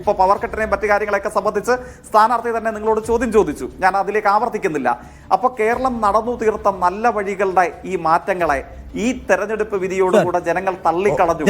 ഇപ്പൊ പവർ കട്ടിനെയും മറ്റു കാര്യങ്ങളെയൊക്കെ സംബന്ധിച്ച് സ്ഥാനാർത്ഥി തന്നെ നിങ്ങളോട് ചോദ്യം ചോദിച്ചു. ഞാൻ അതിലേക്ക് ആവർത്തിക്കുന്നില്ല. അപ്പൊ കേരളം നടന്നു തീർത്ത നല്ല വഴികളുടെ ഈ മാറ്റങ്ങളെ ഈ തെരഞ്ഞെടുപ്പ് വിധിയോടുകൂടെ ജനങ്ങൾ തള്ളിക്കളഞ്ഞു.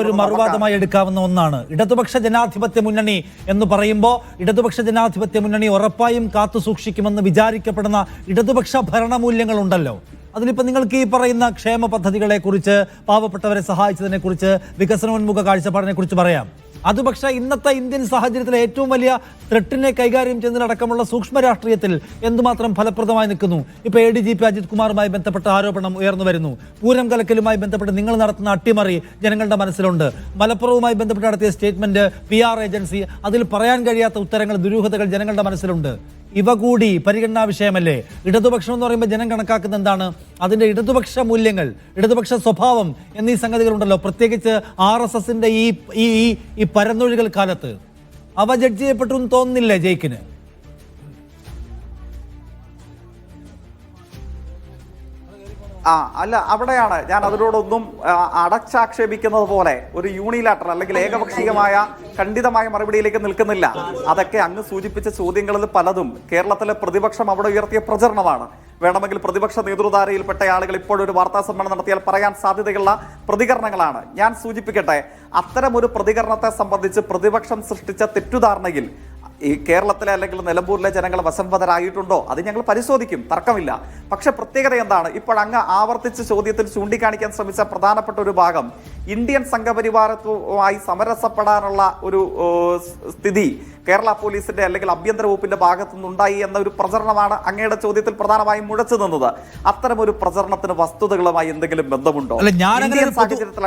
ഒരു മറുവാദമായി എടുക്കാവുന്ന ഒന്നാണ്. ഇടതുപക്ഷ ജനാധിപത്യ മുന്നണി എന്ന് പറയുമ്പോൾ ഇടതുപക്ഷ ജനാധിപത്യ മുന്നണി ഉറപ്പായും കാത്തു സൂക്ഷിക്കുമെന്ന് വിചാരിക്കപ്പെടുന്ന ഇടതുപക്ഷ ഭരണമൂല്യങ്ങളുണ്ടല്ലോ. അതിലിപ്പോൾ നിങ്ങൾക്ക് ഈ പറയുന്ന ക്ഷേമ പദ്ധതികളെ കുറിച്ച് പാവപ്പെട്ടവരെ സഹായിച്ചതിനെ കുറിച്ച് വികസനോന്മുഖ കാഴ്ചപ്പാടിനെ കുറിച്ച് പറയാം. അത് പക്ഷേ ഇന്നത്തെ ഇന്ത്യൻ സാഹചര്യത്തിലെ ഏറ്റവും വലിയ ത്രെട്ടിനെ കൈകാര്യം ചെയ്യുന്നതിനടക്കമുള്ള സൂക്ഷ്മ രാഷ്ട്രീയത്തിൽ എന്തുമാത്രം ഫലപ്രദമായി നിൽക്കുന്നു? ഇപ്പൊ A D G P Ajith കുമാറുമായി ബന്ധപ്പെട്ട ആരോപണം ഉയർന്നു വരുന്നു. പൂരം കലക്കലുമായി ബന്ധപ്പെട്ട് നിങ്ങൾ നടത്തുന്ന അട്ടിമറി ജനങ്ങളുടെ മനസ്സിലുണ്ട്. മലപ്പുറവുമായി ബന്ധപ്പെട്ട് നടത്തിയ സ്റ്റേറ്റ്മെന്റ് പി ആർ ഏജൻസി അതിൽ പറയാൻ കഴിയാത്ത ഉത്തരങ്ങൾ ദുരൂഹതകൾ ജനങ്ങളുടെ മനസ്സിലുണ്ട്. ഇവ കൂടി പരിഗണനാ വിഷയമല്ലേ? ഇടതുപക്ഷം എന്ന് പറയുമ്പോൾ ജനം കണക്കാക്കുന്ന എന്താണ്? അതിന്റെ ഇടതുപക്ഷ മൂല്യങ്ങൾ ഇടതുപക്ഷ സ്വഭാവം എന്നീ സംഗതികളുണ്ടല്ലോ. പ്രത്യേകിച്ച് ആർ എസ് എസിന്റെ ഈ ഈ പരന്നൊഴികൾ കാലത്ത്. അവ ജഡ്ജ് ചെയ്യപ്പെട്ടു തോന്നുന്നില്ലേ ജയിക്കിന്? ആ അല്ല അവിടെയാണ്. ഞാൻ അതിനോടൊന്നും അടച്ചാക്ഷേപിക്കുന്നത് പോലെ ഒരു യൂണിലാറ്റർ അല്ലെങ്കിൽ ഏകപക്ഷീയമായ ഖണ്ഡിതമായ മറുപടിയിലേക്ക് നിൽക്കുന്നില്ല. അതൊക്കെ അങ്ങ് സൂചിപ്പിച്ച ചോദ്യങ്ങളിൽ പലതും. കേരളത്തിലെ പ്രതിപക്ഷം അവിടെ ഉയർത്തിയ പ്രചരണമാണ്. വേണമെങ്കിൽ പ്രതിപക്ഷ നേതൃധാരയിൽപ്പെട്ട ആളുകൾ ഇപ്പോഴൊരു വാർത്താ സമ്മേളനം നടത്തിയാൽ പറയാൻ സാധ്യതയുള്ള പ്രതികരണങ്ങളാണ്. ഞാൻ സൂചിപ്പിക്കട്ടെ അത്തരം ഒരു പ്രതികരണത്തെ സംബന്ധിച്ച് പ്രതിപക്ഷം സൃഷ്ടിച്ച തെറ്റുധാരണയിൽ ഈ കേരളത്തിലെ അല്ലെങ്കിൽ നിലമ്പൂരിലെ ജനങ്ങൾ വസംബദ്ധരായിട്ടുണ്ടോ അത് ഞങ്ങൾ പരിശോധിക്കും. തർക്കമില്ല. പക്ഷെ പ്രത്യേകത എന്താണ്? ഇപ്പോൾ അങ്ങ് ആവർത്തിച്ച് ചോദ്യത്തിൽ ചൂണ്ടിക്കാണിക്കാൻ ശ്രമിച്ച പ്രധാനപ്പെട്ട ഒരു ഭാഗം ഇന്ത്യൻ സംഘപരിവാരത്വമായി സമരസപ്പെടാനുള്ള ഒരു സ്ഥിതി കേരള പോലീസിന്റെ അല്ലെങ്കിൽ ആഭ്യന്തര വകുപ്പിന്റെ ഭാഗത്തു നിന്നുണ്ടായി എന്ന ഒരു പ്രചരണമാണ് അങ്ങയുടെ ചോദ്യത്തിൽ പ്രധാനമായും മുഴച്ചു നിന്നത്. അത്തരം ഒരു പ്രചരണത്തിന് വസ്തുതകളുമായി എന്തെങ്കിലും ബന്ധമുണ്ടോ? ഇന്ത്യൻ സാഹചര്യത്തിൽ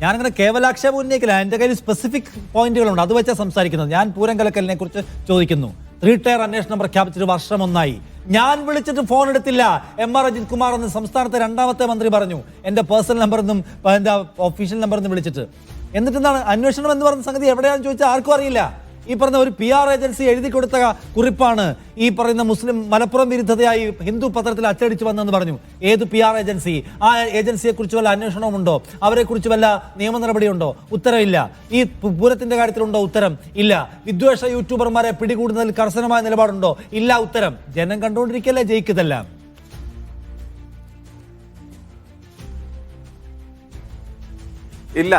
ഞാനങ്ങനെ- കേവലാക്ഷേപം ഉന്നയിക്കില്ല. എന്റെ കയ്യിൽ സ്പെസിഫിക് പോയിന്റുകളുണ്ട് അത് വെച്ചാൽ സംസാരിക്കുന്നത്. ഞാൻ പൂരം കലക്കലിനെ കുറിച്ച് ചോദിക്കുന്നു. ത്രീ ടയർ അന്വേഷണം പ്രഖ്യാപിച്ചിട്ട് വർഷം ഒന്നായി ഞാൻ വിളിച്ചിട്ട് ഫോൺ എടുത്തില്ല. എം ആർ അജിത് കുമാർ എന്ന് സംസ്ഥാനത്തെ രണ്ടാമത്തെ മന്ത്രി പറഞ്ഞു. എന്റെ പേഴ്സണൽ നമ്പർ എന്നും എന്റെ ഒഫീഷ്യൽ നമ്പർ എന്നും വിളിച്ചിട്ട്. എന്നിട്ട് എന്താണ് അന്വേഷണം എന്ന് പറഞ്ഞ സംഗതി എവിടെയാണെന്ന് ചോദിച്ചാൽ ആർക്കും അറിയില്ല. ഈ പറഞ്ഞ ഒരു പി ആർ ഏജൻസി എഴുതി കൊടുത്ത കുറിപ്പാണ് ഈ പറയുന്ന മുസ്ലിം മലപ്പുറം വിരുദ്ധതയായി ഹിന്ദു പത്രത്തിൽ അച്ചടിച്ചു വന്നെന്ന് പറഞ്ഞു. ഏത് പി ആർ ഏജൻസി ആ ഏജൻസിയെ കുറിച്ച് വല്ല അന്വേഷണവുമുണ്ടോ അവരെ കുറിച്ച് വല്ല നിയമ നടപടിയുണ്ടോ? ഉത്തരവില്ല. ഈ പൂരത്തിന്റെ കാര്യത്തിലുണ്ടോ ഉത്തരം? ഇല്ല. വിദ്വേഷ യൂട്യൂബർമാരെ പിടികൂടുന്നതിൽ കർശനമായ നിലപാടുണ്ടോ? ഇല്ല ഉത്തരം. ജനം കണ്ടുകൊണ്ടിരിക്കല്ലേ ജയിക്കതെല്ലാം. ഇല്ല.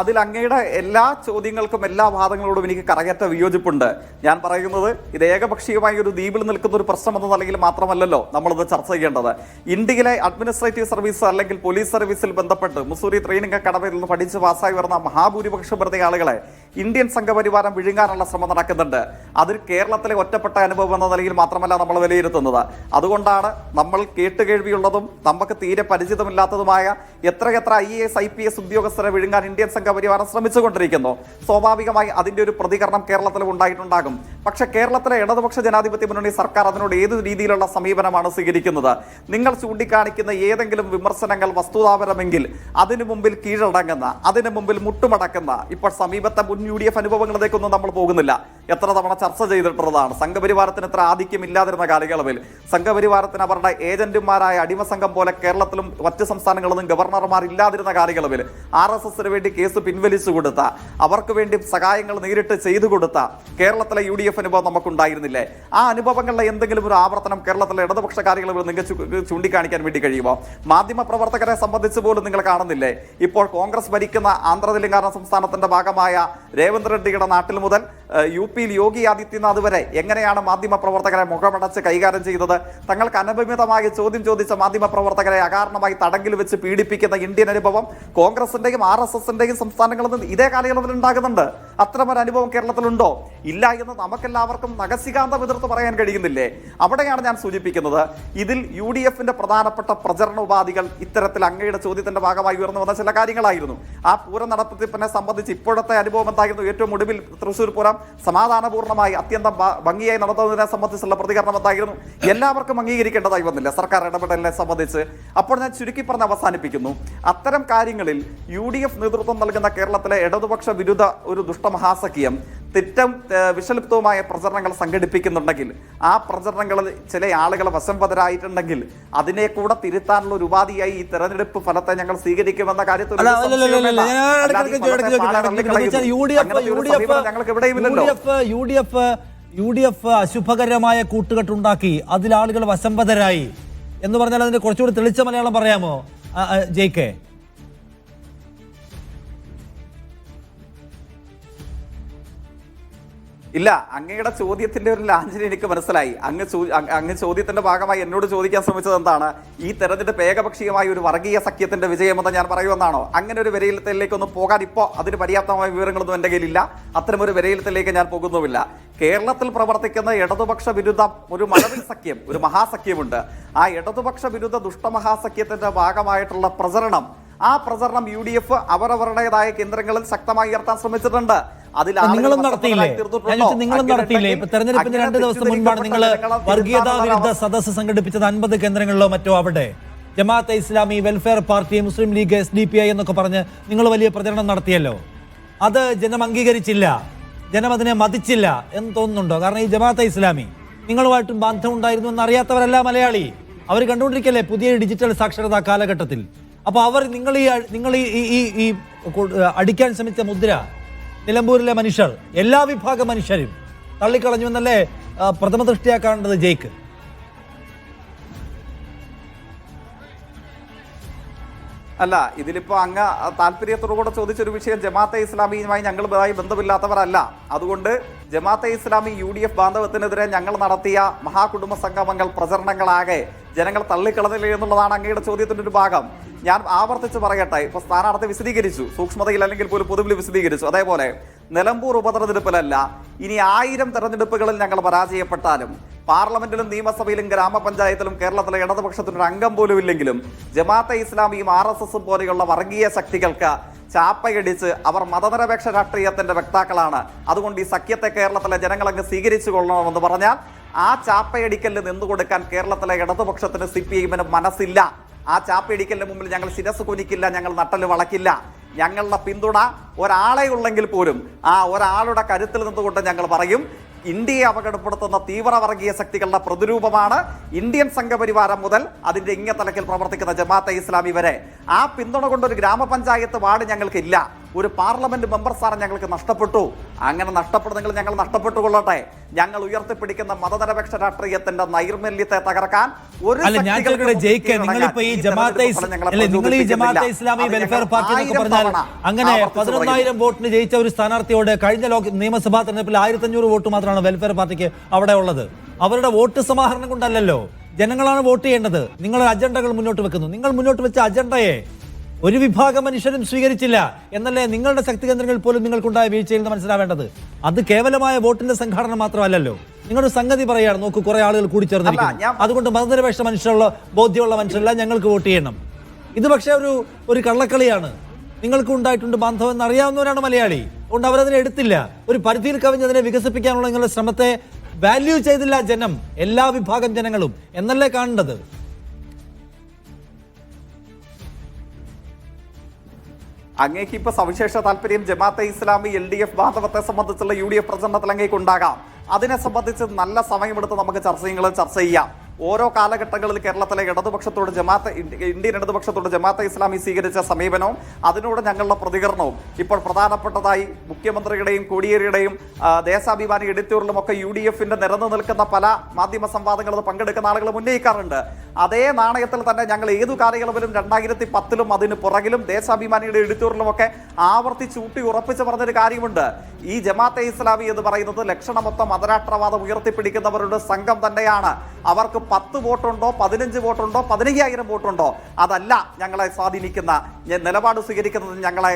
അതിൽ അങ്ങയുടെ എല്ലാ ചോദ്യങ്ങൾക്കും എല്ലാ വാദങ്ങളോടും എനിക്ക് കറകറ്റ വിയോജിപ്പുണ്ട്. ഞാൻ പറയുന്നത് ഇത് ഏകപക്ഷീയമായി ഒരു ദ്വീപിൽ നിൽക്കുന്ന ഒരു പ്രശ്നം എന്ന നിലയിൽ മാത്രമല്ലല്ലോ നമ്മളിത് ചർച്ച ചെയ്യേണ്ടത്. ഇന്ത്യയിലെ അഡ്മിനിസ്ട്രേറ്റീവ് സർവീസ് അല്ലെങ്കിൽ പോലീസ് സർവീസിൽ ബന്ധപ്പെട്ട് മുസൂരി ട്രെയിനിങ് അക്കാഡമിയിൽ നിന്ന് പഠിച്ച് പാസ്സായി വരുന്ന മഹാഭൂരിപക്ഷം വെറുതെ ആളുകളെ ഇന്ത്യൻ സംഘപരിവാരം വിഴുങ്ങാനുള്ള ശ്രമം നടക്കുന്നുണ്ട്. അതിൽ കേരളത്തിലെ ഒറ്റപ്പെട്ട അനുഭവം എന്ന നിലയിൽ മാത്രമല്ല നമ്മൾ വിലയിരുത്തുന്നത്. അതുകൊണ്ടാണ് നമ്മൾ കേട്ടുകേൾവിയുള്ളതും നമുക്ക് തീരെ പരിചിതമില്ലാത്തതുമായ എത്രയെത്ര I S I P S ഉദ്യോഗസ്ഥരെ വിഴുങ്ങാൻ ഇന്ത്യൻ സംഘപരിവാരം ശ്രമിച്ചുകൊണ്ടിരിക്കുന്നു. സ്വാഭാവികമായി അതിന്റെ ഒരു പ്രതികരണം കേരളത്തിലും ഉണ്ടായിട്ടുണ്ടാകും. പക്ഷെ കേരളത്തിലെ ഇടതുപക്ഷ ജനാധിപത്യ മുന്നണി സർക്കാർ അതിനോട് ഏത് രീതിയിലുള്ള സമീപനമാണ് സ്വീകരിക്കുന്നത്? നിങ്ങൾ ചൂണ്ടിക്കാണിക്കുന്ന ഏതെങ്കിലും വിമർശനങ്ങൾ വസ്തുതാപരമെങ്കിൽ അതിനു മുമ്പിൽ കീഴടങ്ങുന്ന അതിനു മുമ്പിൽ മുട്ടുമടക്കുന്ന ഇപ്പോൾ സമീപത്തെ മുൻ യു ഡി എഫ് അനുഭവങ്ങളിലേക്കൊന്നും നമ്മൾ പോകുന്നില്ല. എത്ര തവണ ചർച്ച ചെയ്തിട്ടുള്ളതാണ്. സംഘപരിവാരത്തിന് എത്ര ആധിക്യം ഇല്ലാതിരുന്ന കാലയളവിൽ സംഘപരിവാരത്തിന് അവരുടെ ഏജന്റുമാരായ അടിമ സംഘം പോലെ കേരളത്തിലും മറ്റ് സംസ്ഥാനങ്ങളിലും ഗവർണർമാർ ഇല്ലാതിരുന്ന കാലയളവിൽ ആർ എസ് എസിന് വേണ്ടി കേസ് പിൻവലിച്ചു കൊടുത്ത അവർക്ക് വേണ്ടി സഹായങ്ങൾ നേരിട്ട് ചെയ്തു കൊടുത്ത കേരളത്തിലെ യു ഡി എഫ് അനുഭവം നമുക്കുണ്ടായിരുന്നില്ലേ? ആ അനുഭവങ്ങളുടെ എന്തെങ്കിലും ഒരു ആവർത്തനം കേരളത്തിലെ ഇടതുപക്ഷ കാര്യങ്ങളിൽ നിങ്ങൾക്ക് ചു- ചൂണ്ടിക്കാണിക്കാൻ വേണ്ടി കഴിയുമോ? മാധ്യമ പ്രവർത്തകരെ സംബന്ധിച്ച് പോലും നിങ്ങൾ കാണുന്നില്ലേ? ഇപ്പോൾ കോൺഗ്രസ് ഭരിക്കുന്ന ആന്ധ്ര തെലങ്കാന സംസ്ഥാനത്തിന്റെ ഭാഗമായ രേവന്ത് റെഡ്ഡിയുടെ നാട്ടിൽ മുതൽ യു പിയിൽ യോഗി ആദിത്യനാഥ് വരെ എങ്ങനെയാണ് മാധ്യമ പ്രവർത്തകരെ മുഖമടച്ച് കൈകാര്യം ചെയ്തത്? തങ്ങൾക്ക് അനഭിമിതമായി ചോദ്യം ചോദിച്ച മാധ്യമ പ്രവർത്തകരെ അകാരണമായി തടങ്കിൽ വെച്ച് പീഡിപ്പിക്കുന്ന ഇന്ത്യൻ അനുഭവം കോൺഗ്രസിന്റെയും ആർ എസ് എസിന്റെയും സംസ്ഥാനങ്ങളിൽ നിന്ന് ഇതേ കാലയളവിൽ ഉണ്ടാകുന്നുണ്ട്. അത്തരമൊരു അനുഭവം കേരളത്തിലുണ്ടോ? ഇല്ല എന്ന് നമുക്കെല്ലാവർക്കും നഗസികാന്തം എതിർത്ത് പറയാൻ കഴിയുന്നില്ലേ? അവിടെയാണ് ഞാൻ സൂചിപ്പിക്കുന്നത്. ഇതിൽ യു ഡി എഫിന്റെ പ്രധാനപ്പെട്ട പ്രചരണ ഉപാധികൾ ഇത്തരത്തിൽ അങ്ങയുടെ ചോദ്യത്തിന്റെ ഭാഗമായി ഉയർന്നു വന്ന ചില കാര്യങ്ങളായിരുന്നു. ആ പൂരം നടത്തിപ്പിനെ സംബന്ധിച്ച് ഇപ്പോഴത്തെ അനുഭവം എന്തായിരുന്നു? ഏറ്റവും ഒടുവിൽ തൃശ്ശൂർ പൂരം സമാധാനപൂർണമായി അത്യന്തം ഭംഗിയായി നടത്തുന്നതിനെ സംബന്ധിച്ചുള്ള പ്രതികരണം എന്തായിരുന്നു? എല്ലാവർക്കും അംഗീകരിക്കേണ്ടതായി വന്നില്ല. സർക്കാർ ഇടപെടലിനെ സംബന്ധിച്ച്. അപ്പോൾ ഞാൻ ചുരുക്കി പറഞ്ഞ് അവസാനിപ്പിക്കുന്നു. അത്തരം കാര്യങ്ങളിൽ യു ഡി എഫ് നേതൃത്വം നൽകുന്ന കേരളത്തിലെ ഇടതുപക്ഷ വിരുദ്ധ ഒരു ദുഷ്ടമഹാസഖ്യം തിറ്റം വിഷലിപ്തവുമായ പ്രചരണങ്ങൾ സംഘടിപ്പിക്കുന്നുണ്ടെങ്കിൽ ആ പ്രചരണങ്ങൾ ചില ആളുകൾ വശംവതരായിട്ടുണ്ടെങ്കിൽ അതിനെ കൂടെ തിരുത്താനുള്ള ഒരു ഉപാധിയായി ഈ തെരഞ്ഞെടുപ്പ് ഫലത്തെ ഞങ്ങൾ സ്വീകരിക്കുമെന്ന കാര്യത്തിൽ ഞങ്ങൾക്ക് എവിടെയുമില്ലല്ലോ U D F U D അശുഭകരമായ കൂട്ടുകെട്ടുണ്ടാക്കി അതിൽ ആളുകൾ വശംവതരായി. എന്ന് പറഞ്ഞാൽ അതിന്റെ കുറച്ചുകൂടി തെളിച്ച മലയാളം പറയാമോ? ആ, ഇല്ല അങ്ങയുടെ ചോദ്യത്തിന്റെ ഒരു ലാഞ്ചന എനിക്ക് മനസ്സിലായി. അങ്ങ് അങ്ങ് ചോദ്യത്തിന്റെ ഭാഗമായി എന്നോട് ചോദിക്കാൻ ശ്രമിച്ചത് എന്താണ്? ഈ തെരഞ്ഞെടുപ്പ് ഏകപക്ഷീയമായ ഒരു വർഗീയ സഖ്യത്തിന്റെ വിജയമെന്ന് ഞാൻ പറയുമെന്നാണോ? അങ്ങനെ ഒരു വിലയിരുത്തലിലേക്കൊന്നും പോകാൻ ഇപ്പോൾ അതിന് പര്യാപ്തമായ വിവരങ്ങളൊന്നും എന്റെ കയ്യിലില്ല. അത്തരം ഒരു വിലയിരുത്തലിലേക്ക് ഞാൻ പോകുന്നുമില്ല. കേരളത്തിൽ പ്രവർത്തിക്കുന്ന ഇടതുപക്ഷ വിരുദ്ധ ഒരു മഴവിൽ സഖ്യം ഒരു മഹാസഖ്യമുണ്ട്. ആ ഇടതുപക്ഷ വിരുദ്ധ ദുഷ്ടമഹാസഖ്യത്തിന്റെ ഭാഗമായിട്ടുള്ള പ്രചരണം ആ പ്രചരണം യു ഡി എഫ് അവരവരുടേതായ കേന്ദ്രങ്ങളിൽ ശക്തമായി ഉയർത്താൻ ശ്രമിച്ചിട്ടുണ്ട്. അതിൽ നിങ്ങളും നടത്തിയില്ലേ? നിങ്ങളും അങ്ങനെ നടത്തിയില്ലേ? ഇപ്പൊ തെരഞ്ഞെടുപ്പിന് രണ്ട് ദിവസം മുൻപാണ് നിങ്ങൾ വർഗീയതാ വിരുദ്ധ സദസ്സ് സംഘടിപ്പിച്ചത് അൻപത് കേന്ദ്രങ്ങളിലോ മറ്റോ അവിടെ? Jamaat-e Islami Welfare Party Muslim League S D P I എന്നൊക്കെ പറഞ്ഞ് നിങ്ങൾ വലിയ പ്രചരണം നടത്തിയല്ലോ. അത് ജനം അംഗീകരിച്ചില്ല. ജനം അതിനെ മതിച്ചില്ല എന്ന് തോന്നുന്നുണ്ടോ? കാരണം ഈ ജമാഅത്തെ ഇസ്ലാമി നിങ്ങളുമായിട്ടും ബന്ധം ഉണ്ടായിരുന്നു എന്ന് അറിയാത്തവരല്ല മലയാളി. അവർ കണ്ടുകൊണ്ടിരിക്കല്ലേ പുതിയ ഡിജിറ്റൽ സാക്ഷരതാ കാലഘട്ടത്തിൽ? അപ്പോൾ അവർ നിങ്ങൾ ഈ നിങ്ങൾ ഈ ഈ അടിക്കാൻ ശ്രമിച്ച മുദ്ര നിലമ്പൂരിലെ മനുഷ്യർ എല്ലാ വിഭാഗം മനുഷ്യരും തള്ളിക്കളഞ്ഞു എന്നല്ലേ പ്രഥമ ദൃഷ്ടിയാ കാണേണ്ടത് ജയിക്ക്? അല്ല ഇതിലിപ്പോൾ അങ്ങ് താല്പര്യത്തോടുകൂടെ ചോദിച്ചൊരു വിഷയം. ജമാഅത്തെ ഇസ്ലാമിയുമായി ഞങ്ങൾ ബന്ധമില്ലാത്തവരല്ല. അതുകൊണ്ട് Jamaat-e Islami U D F ബാന്ധവത്തിനെതിരെ ഞങ്ങൾ നടത്തിയ മഹാകുടുംബ സംഗമങ്ങൾ പ്രചരണങ്ങളാകെ ജനങ്ങൾ തള്ളിക്കളഞ്ഞില്ല എന്നുള്ളതാണ് അങ്ങയുടെ ചോദ്യത്തിന്റെ ഒരു ഭാഗം. ഞാൻ ആവർത്തിച്ച് പറയട്ടെ ഇപ്പോൾ സ്ഥാനാർത്ഥി വിശദീകരിച്ചു. സൂക്ഷ്മതയിൽ അല്ലെങ്കിൽ പോലും പൊതുവിൽ വിശദീകരിച്ചു. അതേപോലെ നിലമ്പൂർ ഉപതെരഞ്ഞെടുപ്പിലല്ല ഇനി ആയിരം തെരഞ്ഞെടുപ്പുകളിൽ ഞങ്ങൾ പരാജയപ്പെട്ടാലും പാർലമെന്റിലും നിയമസഭയിലും ഗ്രാമപഞ്ചായത്തിലും കേരളത്തിലെ ഇടതുപക്ഷത്തിനൊരു അംഗം പോലും ഇല്ലെങ്കിലും ജമാഅത്തെ ഇസ്ലാമിയും ആർ എസ് എസും പോലെയുള്ള വർഗീയ ശക്തികൾക്ക് ചാപ്പയടിച്ച് അവർ മതനിരപേക്ഷ രാഷ്ട്രീയത്തിന്റെ വക്താക്കളാണ്. അതുകൊണ്ട് ഈ സഖ്യത്തെ കേരളത്തിലെ ജനങ്ങൾ അങ്ങ് സ്വീകരിച്ചു കൊള്ളണമെന്ന് പറഞ്ഞാൽ ആ ചാപ്പയടിക്കലിന് നിന്നുകൊടുക്കാൻ കേരളത്തിലെ ഇടതുപക്ഷത്തിന് സി പി എമ്മിന് മനസ്സില്ല. ആ ചാപ്പയടിക്കലിന് മുമ്പിൽ ഞങ്ങൾ ശിരസ് കുനിക്കില്ല ഞങ്ങൾ നട്ടൽ വളക്കില്ല. ഞങ്ങളുടെ പിന്തുണ ഒരാളെ ഉള്ളെങ്കിൽ പോലും ആ ഒരാളുടെ കരുത്തിൽ നിന്നുകൊണ്ട് ഞങ്ങൾ പറയും ഇന്ത്യയെ അപകടപ്പെടുത്തുന്ന തീവ്ര വർഗീയ ശക്തികളുടെ പ്രതിരൂപമാണ് ഇന്ത്യൻ സംഘപരിവാരം മുതൽ അതിന്റെ ഇങ്ങത്തലക്കിൽ പ്രവർത്തിക്കുന്ന ജമാഅത്തെ ഇസ്ലാമി വരെ. ആ പിന്തുണ കൊണ്ടൊരു ഗ്രാമപഞ്ചായത്ത് വാർഡ് ഞങ്ങൾക്കില്ല. ഒരു പാർലമെന്റ് മെമ്പർ സ്ഥാനം ഞങ്ങൾക്ക് നഷ്ടപ്പെട്ടു. അങ്ങനെ നഷ്ടപ്പെടുന്നെങ്കിൽ ഞങ്ങൾ നഷ്ടപ്പെട്ടു കൊള്ളട്ടെ ഞങ്ങൾ ഉയർത്തിപ്പിടിക്കുന്ന മതനിരപേക്ഷ രാഷ്ട്രീയത്തിന്റെ നൈർമല്യത്തെ തകർക്കാൻ ഒരു അങ്ങനെ. പതിനൊന്നായിരം വോട്ടിന് ജയിച്ച ഒരു സ്ഥാനാർത്ഥിയോട് കഴിഞ്ഞ ലോക നിയമസഭാ തെരഞ്ഞെടുപ്പിൽ ആയിരത്തി അഞ്ഞൂറ് വോട്ട് മാത്രമാണ് വെൽഫെയർ പാർട്ടിക്ക് അവിടെ ഉള്ളത്. അവരുടെ വോട്ട് സമാഹരണം കൊണ്ടല്ലല്ലോ. ജനങ്ങളാണ് വോട്ട് ചെയ്യേണ്ടത്. നിങ്ങളുടെ അജണ്ടകൾ മുന്നോട്ട് വെക്കുന്നു. നിങ്ങൾ മുന്നോട്ട് വെച്ച അജണ്ടയെ ഒരു വിഭാഗം മനുഷ്യരും സ്വീകരിച്ചില്ല എന്നല്ലേ നിങ്ങളുടെ ശക്തി കേന്ദ്രങ്ങളിൽ പോലും നിങ്ങൾക്കുണ്ടായ വീഴ്ചയിൽ നിന്ന് മനസ്സിലാവേണ്ടത്? അത് കേവലമായ വോട്ടിന്റെ സംഘാടന മാത്രമല്ലല്ലോ. നിങ്ങളൊരു സംഗതി പറയാണ് നോക്കൂ കുറെ ആളുകൾ കൂടി ചേർന്നിരിക്കുന്നു അതുകൊണ്ട് മതനിരപേക്ഷ മനുഷ്യരുള്ള ബോധ്യമുള്ള മനുഷ്യരെല്ലാം ഞങ്ങൾക്ക് വോട്ട് ചെയ്യണം. ഇത് പക്ഷേ ഒരു ഒരു കള്ളക്കളിയാണ്. നിങ്ങൾക്ക് ഉണ്ടായിട്ടുണ്ട് ബാന്ധവം എന്ന് അറിയാവുന്നവരാണ് മലയാളി. അതുകൊണ്ട് അവരതിനെ എടുത്തില്ല. ഒരു പരിധിയിൽ കവിഞ്ഞ് അതിനെ വികസിപ്പിക്കാനുള്ള നിങ്ങളുടെ ശ്രമത്തെ വാല്യൂ ചെയ്തില്ല ജനം എല്ലാ വിഭാഗം ജനങ്ങളും. എന്നല്ലേ കാണേണ്ടത്? അങ്ങേക്ക് ഇപ്പൊ സവിശേഷ താല്പര്യം Jamaat-e Islami L D F ബാന്ധവത്തെ സംബന്ധിച്ചുള്ള യു ഡി എഫ് പ്രചരണത്തിൽ അങ്ങേക്ക് ഉണ്ടാകാം അതിനെ സംബന്ധിച്ച് നല്ല സമയമെടുത്ത് നമുക്ക് ചർച്ചകൾ ചർച്ച ചെയ്യാം. ഓരോ കാലഘട്ടങ്ങളിൽ കേരളത്തിലെ ഇടതുപക്ഷത്തോട് ജമാഅത്ത് ഇന്ത്യൻ ഇടതുപക്ഷത്തോട് ജമാഅത്തെ ഇസ്ലാമി സ്വീകരിച്ച സമീപനവും അതിനോട് ഞങ്ങളുടെ പ്രതികരണവും ഇപ്പോൾ പ്രധാനപ്പെട്ടതായി മുഖ്യമന്ത്രിയുടെയും കോടിയേരിയുടെയും ദേശാഭിമാനി എഡിറ്റോറിയലും ഒക്കെ യു ഡി എഫിന്റെ നിരന്നു നിൽക്കുന്ന പല മാധ്യമ സംവാദങ്ങളിൽ പങ്കെടുക്കുന്ന ആളുകൾ ഉന്നയിക്കാറുണ്ട്. അതേ നാണയത്തിൽ തന്നെ ഞങ്ങൾ ഏതു കാലയളവിലും രണ്ടായിരത്തി പത്തിലും അതിന് പുറകിലും ദേശാഭിമാനിയുടെ എഡിറ്റോറിലുമൊക്കെ ആവർത്തിച്ച് ഊട്ടി ഉറപ്പിച്ച് പറഞ്ഞൊരു കാര്യമുണ്ട്. ഈ ജമാഅത്തെ ഇസ്ലാമി എന്ന് പറയുന്നത് ലക്ഷണമൊത്ത മതരാഷ്ട്രവാദം ഉയർത്തിപ്പിടിക്കുന്നവരുടെ സംഘം തന്നെയാണ്. അവർക്ക് പത്ത് വോട്ടുണ്ടോ പതിനഞ്ച് വോട്ടുണ്ടോ പതിനയ്യായിരം വോട്ടുണ്ടോ? അതല്ല ഞങ്ങളെ സ്വാധീനിക്കുന്ന നിലപാട് സ്വീകരിക്കുന്നത് ഞങ്ങളെ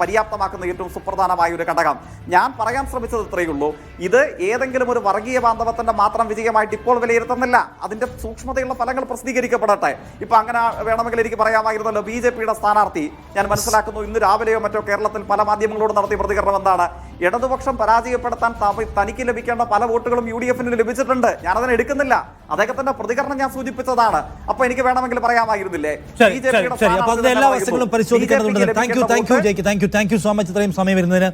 പര്യാപ്തമാക്കുന്ന ഏറ്റവും സുപ്രധാനമായ ഒരു ഘടകം. ഞാൻ പറയാൻ ശ്രമിച്ചത് ഇത്രയേ ഉള്ളൂ. ഇത് ഏതെങ്കിലും ഒരു വർഗീയ ബാന്ധവത്തിന്റെ മാത്രം വിജയമായിട്ട് ഇപ്പോൾ വിലയിരുത്തുന്നില്ല. അതിന്റെ സൂക്ഷ്മതയുള്ള ഫലങ്ങൾ പ്രസിദ്ധീകരിക്കപ്പെടട്ടെ. ഇപ്പൊ അങ്ങനെ വേണമെങ്കിൽ എനിക്ക് പറയാമായിരുന്നല്ലോ ബി ജെ പിയുടെ സ്ഥാനാർത്ഥി. ഞാൻ മനസ്സിലാക്കുന്നു ഇന്ന് രാവിലെയോ മറ്റോ കേരളത്തിൽ പല മാധ്യമങ്ങളോട് നടത്തിയ പ്രതികരണം എന്താണ്? ഇടതുപക്ഷം പരാജയപ്പെടുത്താൻ തനിക്ക് ലഭിക്കേണ്ട പല വോട്ടുകളും യു ഡി എഫിന് ലഭിച്ചിട്ടുണ്ട്. ഞാനതിനെ എടുക്കുന്നില്ല. അദ്ദേഹത്തിന്റെ പ്രതികരണം ഞാൻ സൂചിപ്പിച്ചതാണ്. അപ്പൊ എനിക്ക് വേണമെങ്കിൽ പറയാമായിരുന്നില്ലേ? എല്ലാ വശങ്ങളും പരിശോധിക്കേണ്ടതുണ്ട് BJP ക്ക് താങ്ക് യു ലഭിക്കേണ്ട thank you Jaick thank you thank you so much ഇത്രയും സമയം വരുന്നതിന്